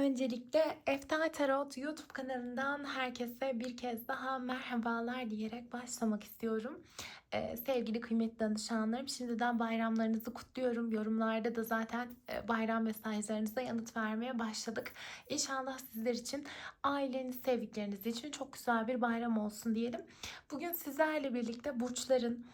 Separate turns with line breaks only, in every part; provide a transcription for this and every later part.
Öncelikle Eftal Tarot YouTube kanalından herkese bir kez daha merhabalar diyerek başlamak istiyorum. Ee, sevgili kıymetli danışanlarım şimdiden bayramlarınızı kutluyorum. Yorumlarda da zaten e, bayram mesajlarınıza yanıt vermeye başladık. İnşallah sizler için, aileniz, sevdikleriniz için çok güzel bir bayram olsun diyelim. Bugün sizlerle birlikte burçların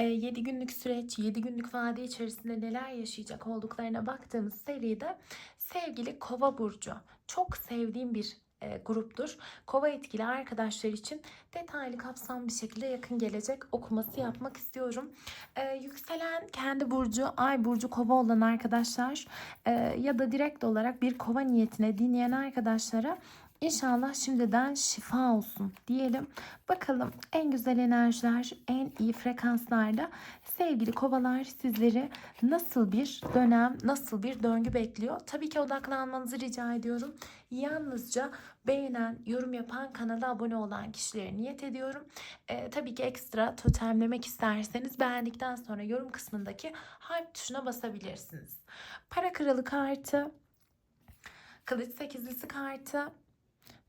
7 günlük süreç, 7 günlük vade içerisinde neler yaşayacak olduklarına baktığımız seride sevgili Kova burcu çok sevdiğim bir e, gruptur. Kova etkili arkadaşlar için detaylı kapsam bir şekilde yakın gelecek okuması yapmak istiyorum. E, yükselen kendi burcu, ay burcu kova olan arkadaşlar e, ya da direkt olarak bir kova niyetine dinleyen arkadaşlara İnşallah şimdiden şifa olsun diyelim. Bakalım en güzel enerjiler, en iyi frekanslarda sevgili kovalar sizleri nasıl bir dönem, nasıl bir döngü bekliyor? Tabii ki odaklanmanızı rica ediyorum. Yalnızca beğenen, yorum yapan, kanala abone olan kişilere niyet ediyorum. Ee, tabii ki ekstra totemlemek isterseniz beğendikten sonra yorum kısmındaki harf tuşuna basabilirsiniz. Para kralı kartı, kılıç sekizlisi kartı,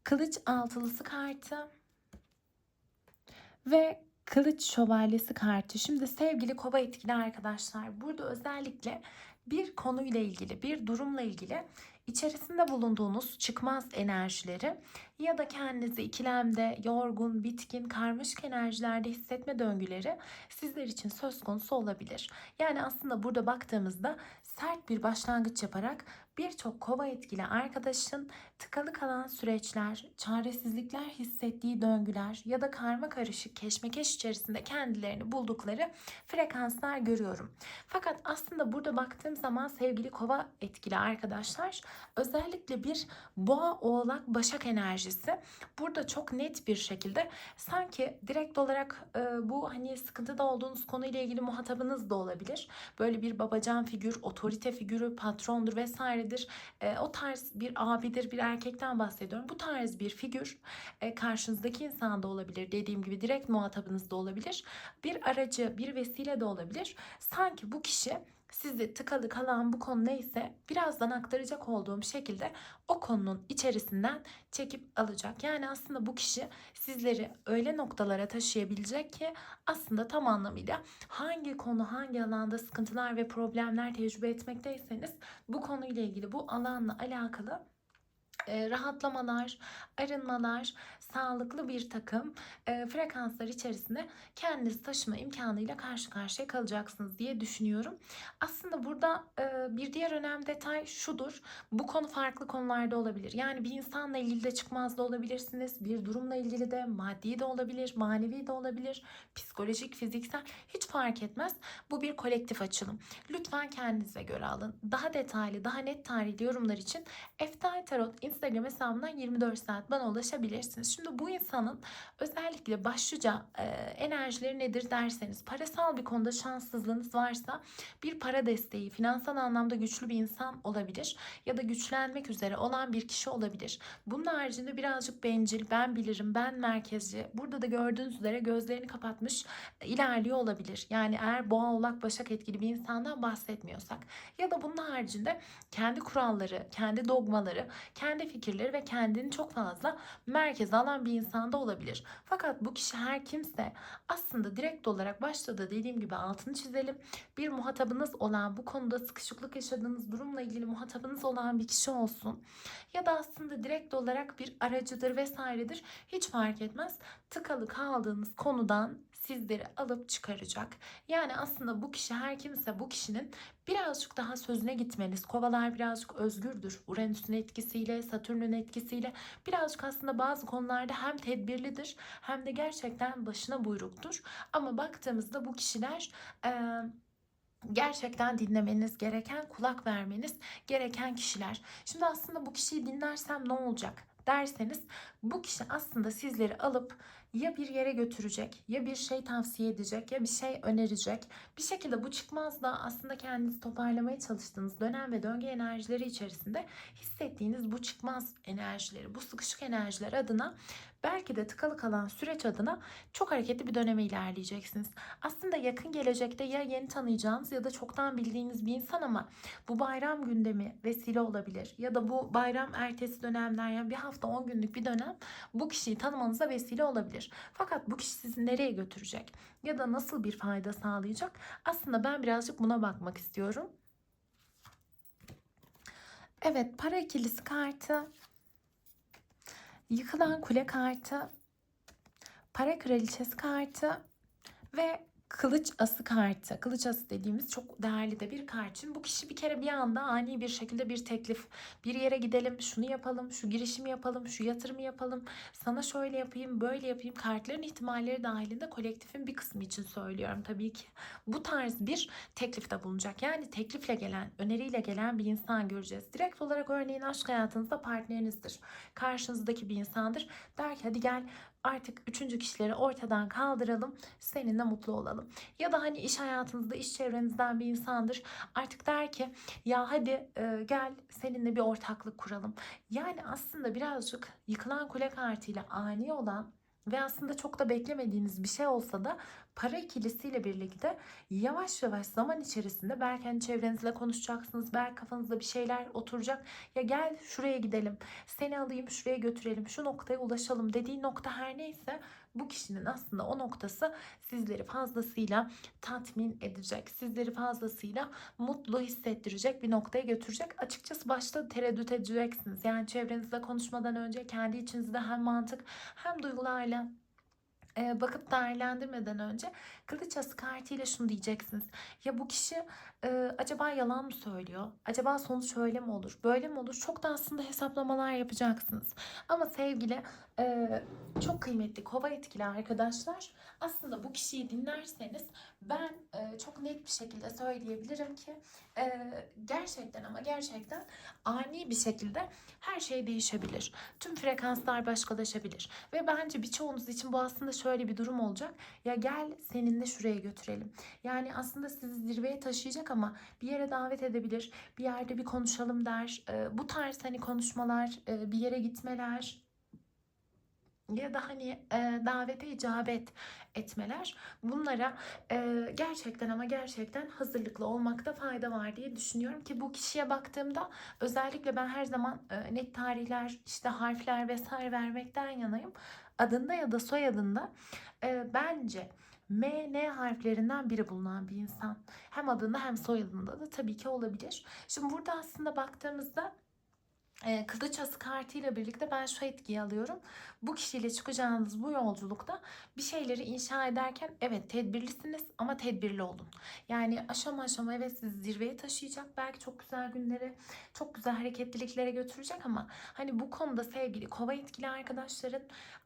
kılıç altılısı kartı ve kılıç şövalyesi kartı. Şimdi sevgili kova etkili arkadaşlar burada özellikle bir konuyla ilgili, bir durumla ilgili içerisinde bulunduğunuz çıkmaz enerjileri ya da kendinizi ikilemde, yorgun, bitkin, karmaşık enerjilerde hissetme döngüleri sizler için söz konusu olabilir. Yani aslında burada baktığımızda sert bir başlangıç yaparak birçok kova etkili arkadaşın tıkalı kalan süreçler, çaresizlikler hissettiği döngüler ya da karma karışık keşmekeş içerisinde kendilerini buldukları frekanslar görüyorum. Fakat aslında burada baktığım zaman sevgili kova etkili arkadaşlar özellikle bir boğa oğlak başak enerjisi burada çok net bir şekilde sanki direkt olarak e, bu hani sıkıntıda olduğunuz konuyla ilgili muhatabınız da olabilir. Böyle bir babacan figür, otorite figürü, patrondur vesairedir. E, o tarz bir abidir, bir erkekten bahsediyorum. Bu tarz bir figür e, karşınızdaki insan da olabilir. Dediğim gibi direkt muhatabınız da olabilir. Bir aracı, bir vesile de olabilir. Sanki bu kişi sizi tıkalı kalan bu konu neyse birazdan aktaracak olduğum şekilde o konunun içerisinden çekip alacak. Yani aslında bu kişi sizleri öyle noktalara taşıyabilecek ki aslında tam anlamıyla hangi konu hangi alanda sıkıntılar ve problemler tecrübe etmekteyseniz bu konuyla ilgili bu alanla alakalı e, rahatlamalar, arınmalar, sağlıklı bir takım e, frekanslar içerisinde kendinizi taşıma imkanıyla karşı karşıya kalacaksınız diye düşünüyorum. Aslında burada e, bir diğer önemli detay şudur. Bu konu farklı konularda olabilir. Yani bir insanla ilgili de çıkmaz da olabilirsiniz. Bir durumla ilgili de maddi de olabilir, manevi de olabilir, psikolojik, fiziksel hiç fark etmez. Bu bir kolektif açılım. Lütfen kendinize göre alın. Daha detaylı, daha net tarihli yorumlar için Eftal Tarot Instagram hesabından 24 saat bana ulaşabilirsiniz. Şimdi bu insanın özellikle başlıca e, enerjileri nedir derseniz parasal bir konuda şanssızlığınız varsa bir para desteği, finansal anlamda güçlü bir insan olabilir ya da güçlenmek üzere olan bir kişi olabilir. Bunun haricinde birazcık bencil, ben bilirim, ben merkezci. Burada da gördüğünüz üzere gözlerini kapatmış ilerliyor olabilir. Yani eğer boğa oğlak başak etkili bir insandan bahsetmiyorsak ya da bunun haricinde kendi kuralları, kendi dogmaları, kendi fikirleri ve kendini çok fazla merkeze alan bir insanda olabilir. Fakat bu kişi her kimse aslında direkt olarak başta da dediğim gibi altını çizelim. Bir muhatabınız olan bu konuda sıkışıklık yaşadığınız durumla ilgili muhatabınız olan bir kişi olsun. Ya da aslında direkt olarak bir aracıdır vesairedir. Hiç fark etmez. Tıkalı kaldığınız konudan sizleri alıp çıkaracak. Yani aslında bu kişi her kimse bu kişinin birazcık daha sözüne gitmeniz. Kovalar birazcık özgürdür. Uranüs'ün etkisiyle, Satürn'ün etkisiyle birazcık aslında bazı konularda hem tedbirlidir hem de gerçekten başına buyruktur. Ama baktığımızda bu kişiler... Ee, gerçekten dinlemeniz gereken, kulak vermeniz gereken kişiler. Şimdi aslında bu kişiyi dinlersem ne olacak derseniz bu kişi aslında sizleri alıp ya bir yere götürecek, ya bir şey tavsiye edecek, ya bir şey önerecek. Bir şekilde bu çıkmaz da aslında kendinizi toparlamaya çalıştığınız dönem ve döngü enerjileri içerisinde hissettiğiniz bu çıkmaz enerjileri, bu sıkışık enerjiler adına belki de tıkalı kalan süreç adına çok hareketli bir döneme ilerleyeceksiniz. Aslında yakın gelecekte ya yeni tanıyacağınız ya da çoktan bildiğiniz bir insan ama bu bayram gündemi vesile olabilir. Ya da bu bayram ertesi dönemler yani bir hafta 10 günlük bir dönem bu kişiyi tanımanıza vesile olabilir. Fakat bu kişi sizi nereye götürecek ya da nasıl bir fayda sağlayacak? Aslında ben birazcık buna bakmak istiyorum. Evet, para ikilisi kartı, yıkılan kule kartı, para kraliçesi kartı ve kılıç ası kartı. Kılıç ası dediğimiz çok değerli de bir kart. Şimdi bu kişi bir kere bir anda ani bir şekilde bir teklif. Bir yere gidelim, şunu yapalım, şu girişimi yapalım, şu yatırımı yapalım. Sana şöyle yapayım, böyle yapayım. Kartların ihtimalleri dahilinde kolektifin bir kısmı için söylüyorum tabii ki. Bu tarz bir teklifte bulunacak. Yani teklifle gelen, öneriyle gelen bir insan göreceğiz. Direkt olarak örneğin aşk hayatınızda partnerinizdir. Karşınızdaki bir insandır. Der ki hadi gel artık üçüncü kişileri ortadan kaldıralım. Seninle mutlu olalım. Ya da hani iş hayatınızda, iş çevrenizden bir insandır. Artık der ki ya hadi e, gel seninle bir ortaklık kuralım. Yani aslında birazcık yıkılan kule kartıyla ani olan ve aslında çok da beklemediğiniz bir şey olsa da para ikilisiyle birlikte yavaş yavaş zaman içerisinde belki hani çevrenizle konuşacaksınız. Belki kafanızda bir şeyler oturacak. Ya gel şuraya gidelim. Seni alayım şuraya götürelim. Şu noktaya ulaşalım dediği nokta her neyse bu kişinin aslında o noktası sizleri fazlasıyla tatmin edecek. Sizleri fazlasıyla mutlu hissettirecek bir noktaya götürecek. Açıkçası başta tereddüt edeceksiniz. Yani çevrenizle konuşmadan önce kendi içinizde hem mantık hem duygularla e, bakıp değerlendirmeden önce ası kartıyla şunu diyeceksiniz. Ya bu kişi e, acaba yalan mı söylüyor? Acaba sonuç öyle mi olur? Böyle mi olur? Çok da aslında hesaplamalar yapacaksınız. Ama sevgili e, çok kıymetli kova etkili arkadaşlar aslında bu kişiyi dinlerseniz ben e, çok net bir şekilde söyleyebilirim ki e, gerçekten ama gerçekten ani bir şekilde her şey değişebilir. Tüm frekanslar başkalaşabilir. Ve bence birçoğunuz için bu aslında şöyle bir durum olacak. Ya gel seninle şuraya götürelim. Yani aslında sizi zirveye taşıyacak ama bir yere davet edebilir. Bir yerde bir konuşalım der. E, bu tarz hani konuşmalar, e, bir yere gitmeler, ya da hani e, davete icabet etmeler bunlara e, gerçekten ama gerçekten hazırlıklı olmakta fayda var diye düşünüyorum ki bu kişiye baktığımda özellikle ben her zaman e, net tarihler işte harfler vesaire vermekten yanayım adında ya da soyadında e, bence M, N harflerinden biri bulunan bir insan. Hem adında hem soyadında da tabii ki olabilir. Şimdi burada aslında baktığımızda e, kılıç ası kartıyla birlikte ben şu etkiyi alıyorum. Bu kişiyle çıkacağınız bu yolculukta bir şeyleri inşa ederken evet tedbirlisiniz ama tedbirli olun. Yani aşama aşama evet sizi zirveye taşıyacak. Belki çok güzel günlere, çok güzel hareketliliklere götürecek ama hani bu konuda sevgili kova etkili arkadaşların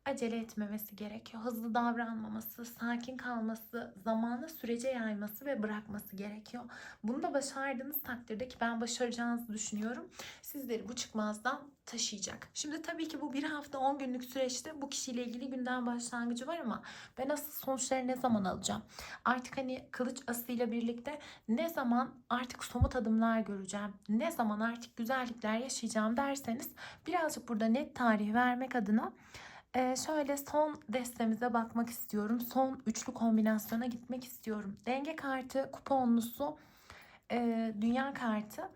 acele etmemesi gerekiyor. Hızlı davranmaması, sakin kalması, zamanı sürece yayması ve bırakması gerekiyor. Bunu da başardığınız takdirde ki ben başaracağınızı düşünüyorum. Sizleri bu çıkmazdan taşıyacak. Şimdi tabii ki bu bir hafta 10 günlük süreçte bu kişiyle ilgili günden başlangıcı var ama ben asıl sonuçları ne zaman alacağım? Artık hani kılıç asıyla birlikte ne zaman artık somut adımlar göreceğim? Ne zaman artık güzellikler yaşayacağım derseniz birazcık burada net tarih vermek adına ee, şöyle son destemize bakmak istiyorum. Son üçlü kombinasyona gitmek istiyorum. Denge kartı, kuponlusu, e, dünya kartı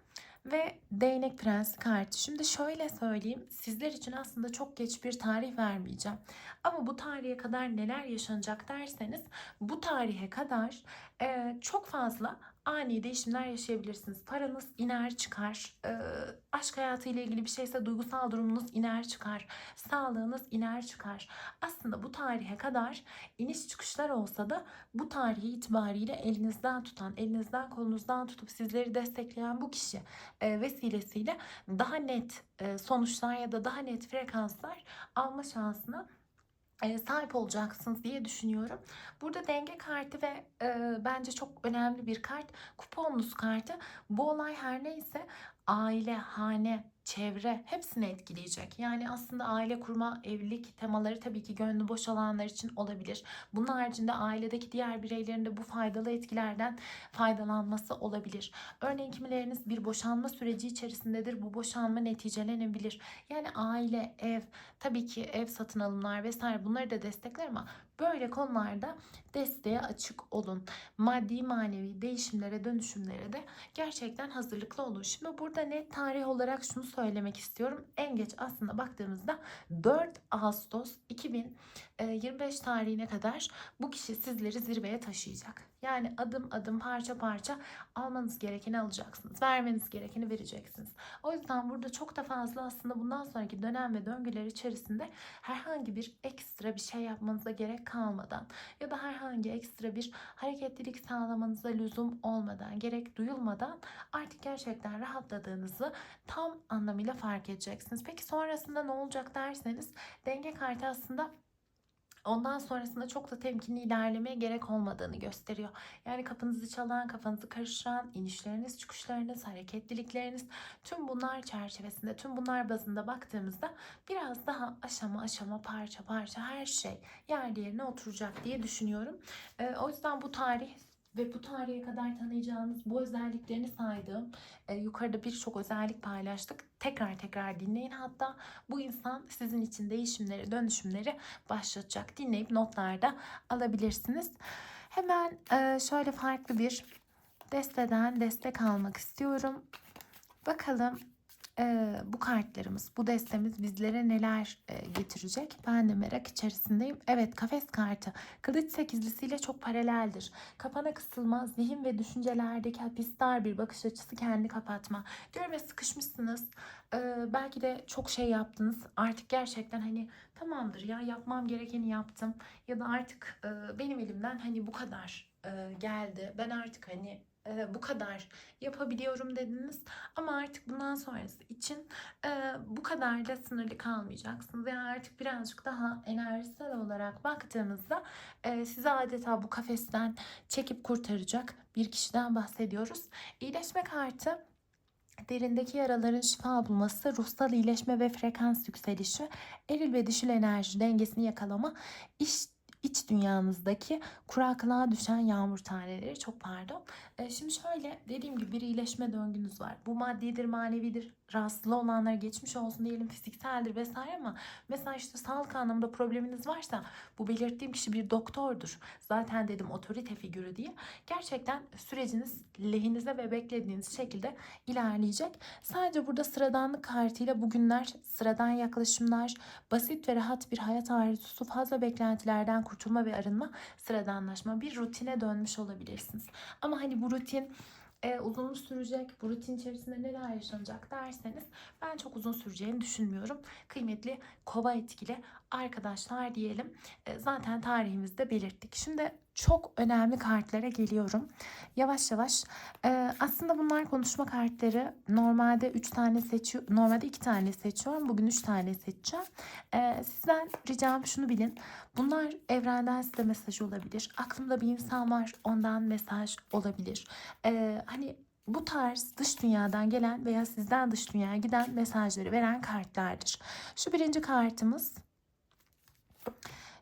ve değnek prensi kartı. Şimdi şöyle söyleyeyim. Sizler için aslında çok geç bir tarih vermeyeceğim. Ama bu tarihe kadar neler yaşanacak derseniz bu tarihe kadar e, çok fazla ani değişimler yaşayabilirsiniz. Paranız iner çıkar. E, aşk hayatı ile ilgili bir şeyse duygusal durumunuz iner çıkar. Sağlığınız iner çıkar. Aslında bu tarihe kadar iniş çıkışlar olsa da bu tarihi itibariyle elinizden tutan, elinizden kolunuzdan tutup sizleri destekleyen bu kişi e, vesilesiyle daha net e, sonuçlar ya da daha net frekanslar alma şansına sahip olacaksınız diye düşünüyorum. Burada denge kartı ve e, bence çok önemli bir kart kuponlus kartı. Bu olay her neyse aile, hane, çevre hepsini etkileyecek. Yani aslında aile kurma, evlilik temaları tabii ki gönlü boş olanlar için olabilir. Bunun haricinde ailedeki diğer bireylerin de bu faydalı etkilerden faydalanması olabilir. Örneğin kimileriniz bir boşanma süreci içerisindedir. Bu boşanma neticelenebilir. Yani aile, ev, tabii ki ev satın alımlar vesaire bunları da destekler ama böyle konularda desteğe açık olun. Maddi manevi değişimlere, dönüşümlere de gerçekten hazırlıklı olun. Şimdi burada net tarih olarak şunu söylemek istiyorum. En geç aslında baktığımızda 4 Ağustos 2025 tarihine kadar bu kişi sizleri zirveye taşıyacak. Yani adım adım parça parça almanız gerekeni alacaksınız. Vermeniz gerekeni vereceksiniz. O yüzden burada çok da fazla aslında bundan sonraki dönem ve döngüler içerisinde herhangi bir ekstra bir şey yapmanıza gerek kalmadan ya da herhangi ekstra bir hareketlilik sağlamanıza lüzum olmadan, gerek duyulmadan artık gerçekten rahatladığınızı tam anlamıyla fark edeceksiniz. Peki sonrasında ne olacak derseniz denge kartı aslında Ondan sonrasında çok da temkinli ilerlemeye gerek olmadığını gösteriyor. Yani kapınızı çalan, kafanızı karıştıran, inişleriniz, çıkışlarınız, hareketlilikleriniz tüm bunlar çerçevesinde, tüm bunlar bazında baktığımızda biraz daha aşama aşama, parça parça her şey yerli yerine oturacak diye düşünüyorum. Ee, o yüzden bu tarih ve bu tarihe kadar tanıyacağınız bu özelliklerini saydığım e, yukarıda birçok özellik paylaştık. Tekrar tekrar dinleyin hatta bu insan sizin için değişimleri, dönüşümleri başlatacak. Dinleyip notlarda alabilirsiniz. Hemen e, şöyle farklı bir desteden destek almak istiyorum. Bakalım e, bu kartlarımız, bu destemiz bizlere neler e, getirecek? Ben de merak içerisindeyim. Evet, kafes kartı. Kılıç sekizlisiyle çok paraleldir. Kafana kısılma, zihin ve düşüncelerdeki hapistar bir bakış açısı kendi kapatma. Diyorum ya sıkışmışsınız. E, belki de çok şey yaptınız. Artık gerçekten hani tamamdır ya yapmam gerekeni yaptım. Ya da artık e, benim elimden hani bu kadar e, geldi. Ben artık hani e, bu kadar yapabiliyorum dediniz ama artık bundan sonrası için e, bu kadar da sınırlı kalmayacaksınız. Yani artık birazcık daha enerjisel olarak baktığımızda e, sizi adeta bu kafesten çekip kurtaracak bir kişiden bahsediyoruz. İyileşme kartı derindeki yaraların şifa bulması, ruhsal iyileşme ve frekans yükselişi, eril ve dişil enerji dengesini yakalama, iş iç dünyanızdaki kuraklığa düşen yağmur taneleri çok pardon. E, şimdi şöyle dediğim gibi bir iyileşme döngünüz var. Bu maddidir, manevidir, rahatsızlığı olanlara geçmiş olsun diyelim fizikseldir vesaire ama mesela işte sağlık anlamında probleminiz varsa bu belirttiğim kişi bir doktordur. Zaten dedim otorite figürü diye. Gerçekten süreciniz lehinize ve beklediğiniz şekilde ilerleyecek. Sadece burada sıradanlık kartıyla bugünler, sıradan yaklaşımlar, basit ve rahat bir hayat arzusu, fazla beklentilerden kurtulma ve arınma, sıradanlaşma, bir rutine dönmüş olabilirsiniz. Ama hani bu rutin e, uzun sürecek, bu rutin içerisinde neler yaşanacak derseniz ben çok uzun süreceğini düşünmüyorum. Kıymetli kova etkili arkadaşlar diyelim. E, zaten tarihimizde belirttik. Şimdi çok önemli kartlara geliyorum. Yavaş yavaş. E, aslında bunlar konuşma kartları. Normalde 3 tane seçiyor. Normalde 2 tane seçiyorum. Bugün 3 tane seçeceğim. E, sizden ricam şunu bilin. Bunlar evrenden size mesaj olabilir. Aklımda bir insan var. Ondan mesaj olabilir. Hani bu tarz dış dünyadan gelen veya sizden dış dünyaya giden mesajları veren kartlardır. Şu birinci kartımız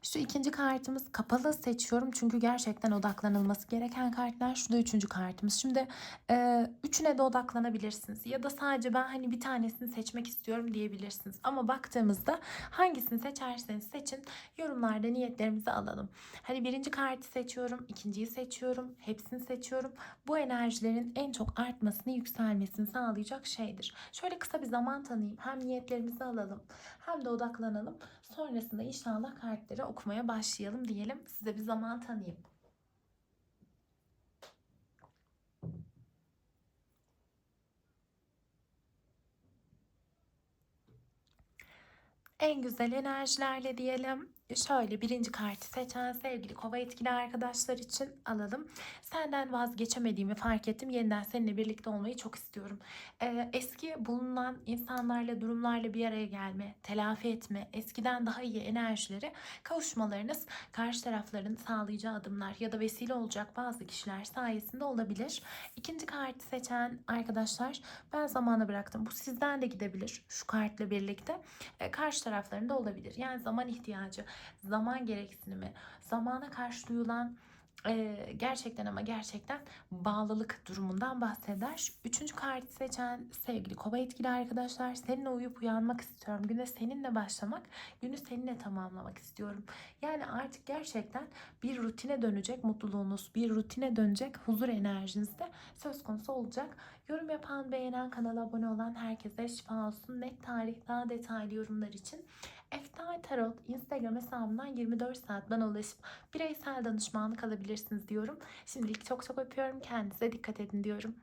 şu ikinci kartımız kapalı seçiyorum çünkü gerçekten odaklanılması gereken kartlar. Şu da üçüncü kartımız. Şimdi e, üçüne de odaklanabilirsiniz ya da sadece ben hani bir tanesini seçmek istiyorum diyebilirsiniz. Ama baktığımızda hangisini seçerseniz seçin yorumlarda niyetlerimizi alalım. Hani birinci kartı seçiyorum, ikinciyi seçiyorum, hepsini seçiyorum. Bu enerjilerin en çok artmasını, yükselmesini sağlayacak şeydir. Şöyle kısa bir zaman tanıyayım. Hem niyetlerimizi alalım hem de odaklanalım. Sonrasında inşallah kartları okumaya başlayalım diyelim. Size bir zaman tanıyayım. En güzel enerjilerle diyelim. Şöyle birinci kartı seçen sevgili kova etkili arkadaşlar için alalım. Senden vazgeçemediğimi fark ettim. Yeniden seninle birlikte olmayı çok istiyorum. Ee, eski bulunan insanlarla, durumlarla bir araya gelme, telafi etme, eskiden daha iyi enerjileri kavuşmalarınız karşı tarafların sağlayacağı adımlar ya da vesile olacak bazı kişiler sayesinde olabilir. İkinci kartı seçen arkadaşlar ben zamana bıraktım. Bu sizden de gidebilir şu kartla birlikte. E, karşı taraflarında olabilir. Yani zaman ihtiyacı, zaman gereksinimi, zamana karşı duyulan e, gerçekten ama gerçekten bağlılık durumundan bahseder. Üçüncü kartı seçen sevgili kova etkili arkadaşlar seninle uyuyup uyanmak istiyorum. Güne seninle başlamak, günü seninle tamamlamak istiyorum. Yani artık gerçekten bir rutine dönecek mutluluğunuz, bir rutine dönecek huzur enerjiniz de söz konusu olacak. Yorum yapan, beğenen, kanala abone olan herkese şifa olsun. Net tarih, daha detaylı yorumlar için Eftal Tarot Instagram hesabından 24 saat bana ulaşıp bireysel danışmanlık alabilirsiniz diyorum. Şimdilik çok çok öpüyorum. Kendinize dikkat edin diyorum.